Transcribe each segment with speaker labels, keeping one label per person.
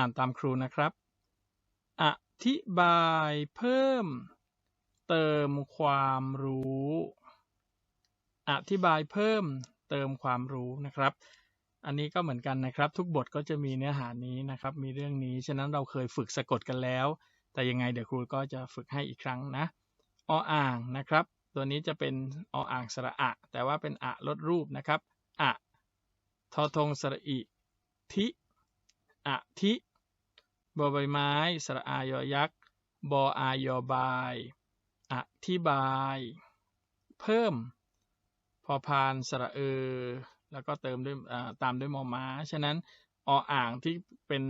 Speaker 1: อ่านตามครูนะครับ อธิบายเพิ่ม เติมความรู้ อธิบายเพิ่ม เติมความรู้นะครับ อันนี้ก็เหมือนกันนะครับ ทุกบทก็จะมีเนื้อหานี้นะครับ มีเรื่องนี้ ฉะนั้นเราเคยฝึกสะกดกันแล้ว แต่ยังไงเดี๋ยวครูก็จะฝึกให้อีกครั้งนะออ่างนะครับ ตัวนี้จะเป็นออ่างสระอะ แต่ว่าเป็นอะลดรูปนะครับ อะทอทงสระอิทิอะทิ บอใบไม้ สระอายอยักษ์ บออายอบาย อธิบาย เพิ่ม พอพานสระเออ แล้วก็เติมด้วยตามด้วยมอม้า ฉะนั้นออ่างที่เป็น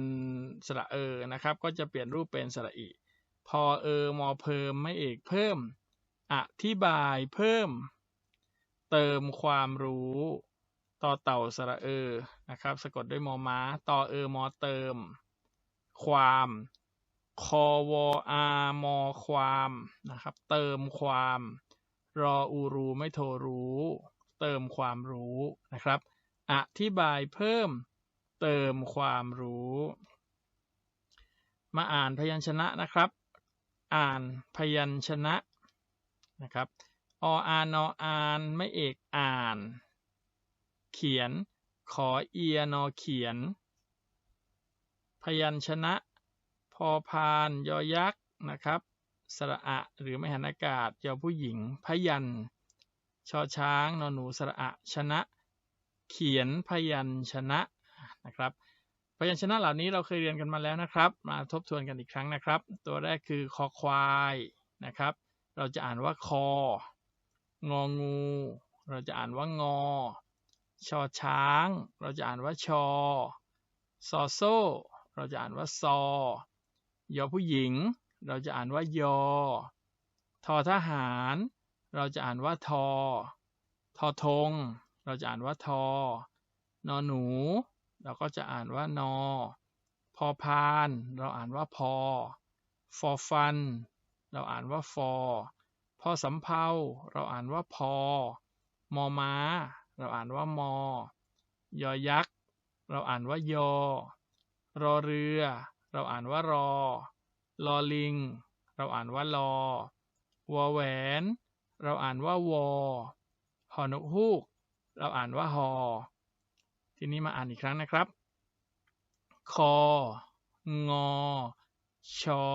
Speaker 1: สระเออ นะครับ ก็จะเปลี่ยนรูปเป็นสระอิพอเออ มอเพิ่ม ไม่เอกเพิ่ม อธิบาย เพิ่ม เติมความรู้ต่อเต่าสระเออ นะครับ สะกดด้วยมอม้า ต่อเออ มอเติม ความคอวอามอความนะครับ เติมความ รออูรูไม่โทรู้ เติมความรู้นะครับ อธิบายเพิ่ม เติมความรู้ มาอ่านพยัญชนะนะครับ อ่านพยัญชนะนะครับออานออานไม่เอกอ่าน เขียน ขอเอียนอเขียน พยัญชนะ พอพานยอยักษ์นะครับสระอะหรือไมหันอากาศยอผู้หญิง พยัญชอช้างนอหนูสระอะชนะ เขียนพยัญชนะนะครับพยัญชนะเหล่านี้เราเคยเรียนกันมาแล้วนะครับ มาทบทวนกันอีกครั้งนะครับ ตัวแรกคือคอควายนะครับ เราจะอ่านว่าคององู เราจะอ่านว่างอ ชอช้าง เราจะอ่านว่าชอซอโซ เราจะอ่านว่าซอยอผู้หญิง เราจะอ่านว่ายอ ทอทหาร เราจะอ่านว่าทอ ทอทง เราจะอ่านว่าทอนอหนู เราก็จะอ่านว่านอ พอพาน เราอ่านว่าพอ ฟอฟัน เราอ่านว่าฟอ พอสำเพาเราอ่านว่าพอ มอม้า เราอ่านว่ามอ ยอยักษ์ เราอ่านว่ายอ รอเรือ เราอ่านว่ารอ ลอลิง เราอ่านว่าลอ วอแหวน เราอ่านว่าวอหอนกฮูก เราอ่านว่าฮอทีนี้มาอ่านอีกครั้งนะครับ คอ งอ ชอ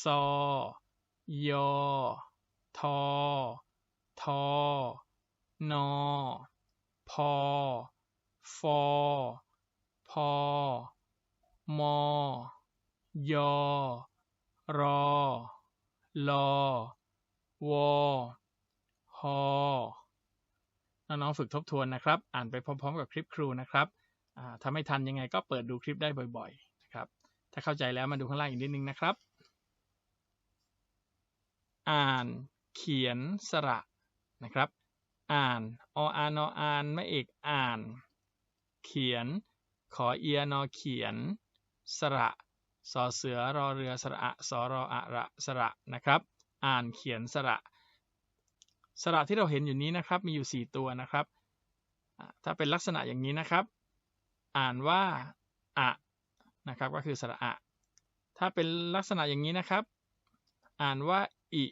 Speaker 1: ซอ ยอ ทอ ทอนอพอ ฟอ พอ มอยอรอลอวอหอน้องๆฝึกทบทวนนะครับ อ่านไปพร้อม ๆ กับคลิปครูนะครับถ้าไม่ทันยังไงก็เปิดดูคลิปได้บ่อยๆนะครับ ถ้าเข้าใจแล้วมาดูข้างล่างอีกนิดนึงนะครับ อ่านเขียนสระนะครับ อ่านออานออานไม่เอกอ่าน เขียน ขอเอียนอเขียน สระสอเสือรอเรือสระอะสอรออะระสระนะครับ อ่านเขียนสระ สระที่เราเห็นอยู่นี้นะครับ มีอยู่ 4 ตัวนะครับ ถ้าเป็นลักษณะอย่างนี้นะครับ อ่านว่าอะนะครับ ก็คือสระอะถ้าเป็นลักษณะอย่างนี้นะครับ อ่านว่าอิ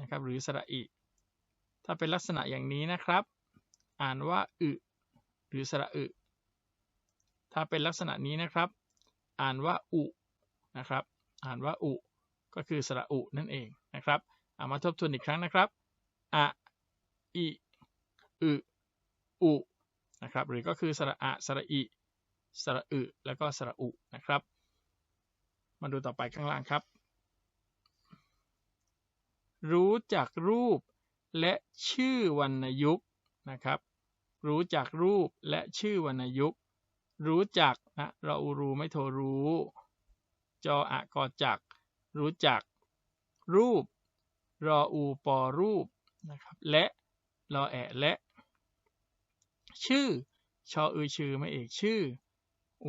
Speaker 1: นะครับ หรือสระอิ ถ้าเป็นลักษณะอย่างนี้นะครับ อ่านว่าอึหรือสระอึ ถ้าเป็นลักษณะนี้นะครับ อ่านว่าอุนะครับ อ่านว่าอุ ก็คือสระอุนั่นเองนะครับเอามาทบทวนอีกครั้งนะครับอะอิอึอุนะครับ หรือก็คือสระอะสระอิสระอึแล้วก็สระอุนะครับ มาดูต่อไปข้างล่างครับ รู้จักรูปและชื่อวรรณยุกต์นะครับ รู้จักรูปและชื่อวรรณยุกต์ รู้จักนะเรารู้ไม่โทรู้ จออะกอจัก รู้จัก รูป รออูปอรูปนะครับและรอแอะและ ชื่อ ชออือชื่อไม่เอกชื่อ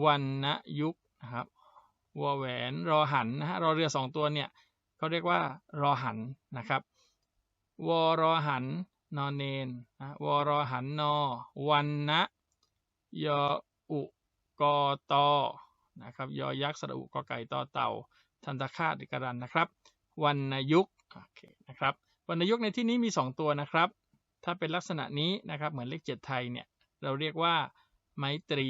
Speaker 1: วันนะยุกนะครับวอแหวนรอหันนะฮะรอเรือสองตัวเนี่ยเขาเรียกว่ารอหันนะครับวอรอหันนอนเนนนะวอรอหันนอวันนะยอ อุกอตนะครับยอยักษ์สระอุกอไก่ต่อเต่า ทันตคาตกรันนะครับวรรณยุกโอเคนะครับวรรณยุกในที่นี้มี 2 ตัวนะครับ ถ้าเป็นลักษณะนี้นะครับเหมือนเลขเจ็ดไทยเนี่ยเราเรียกว่าไมตรี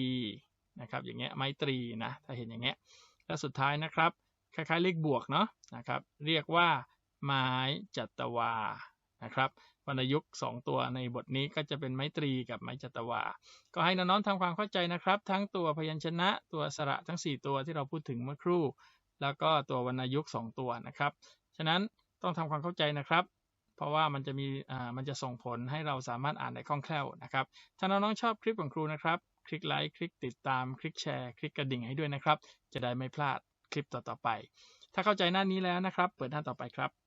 Speaker 1: นะครับอย่างเงี้ยไมตรีนะถ้าเห็นอย่างเงี้ยแล้วสุดท้ายนะครับ คล้ายๆเลขบวกเนาะนะครับเรียกว่าไม้จัตวานะครับ วรรณยุกต์2ตัวในบทนี้ก็จะเป็นไมตรีกับไม้จัตวา ก็ให้น้องๆทำความเข้าใจนะครับ ทั้งตัวพยัญชนะตัวสระทั้ง 4 ตัวที่เราพูดถึงเมื่อครู่ แล้วก็ตัววรรณยุกต์2ตัวนะครับ ฉะนั้นต้องทำความเข้าใจนะครับ เพราะว่ามันจะมีอ่ามันจะส่งผลให้เราสามารถอ่านได้คล่องแคล่วนะครับ ถ้าน้องๆชอบคลิปของครูนะครับ คลิกไลค์คลิกติดตามคลิกแชร์คลิกกระดิ่งให้ด้วยนะครับ จะได้ไม่พลาดคลิปต่อๆไป ถ้าเข้าใจหน้านี้แล้วนะครับ เปิดหน้าต่อไปครับ